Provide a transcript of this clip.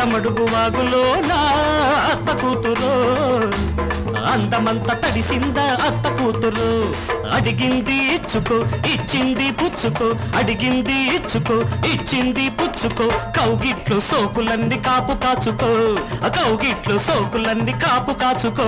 అత్తమడుగు వాగులో నా అత్త కూతురు. అందమంత తడిసిందా అత్త కూతురు. అడిగింది ఇచ్చుకో ఇచ్చింది పుచ్చుకో. అడిగింది ఇచ్చుకో ఇచ్చింది పుచ్చుకో. కౌగిట్లు సోకులన్నీ కాపు కాచుకో. కౌగిట్లు సోకులన్నీ కాపు కాచుకో.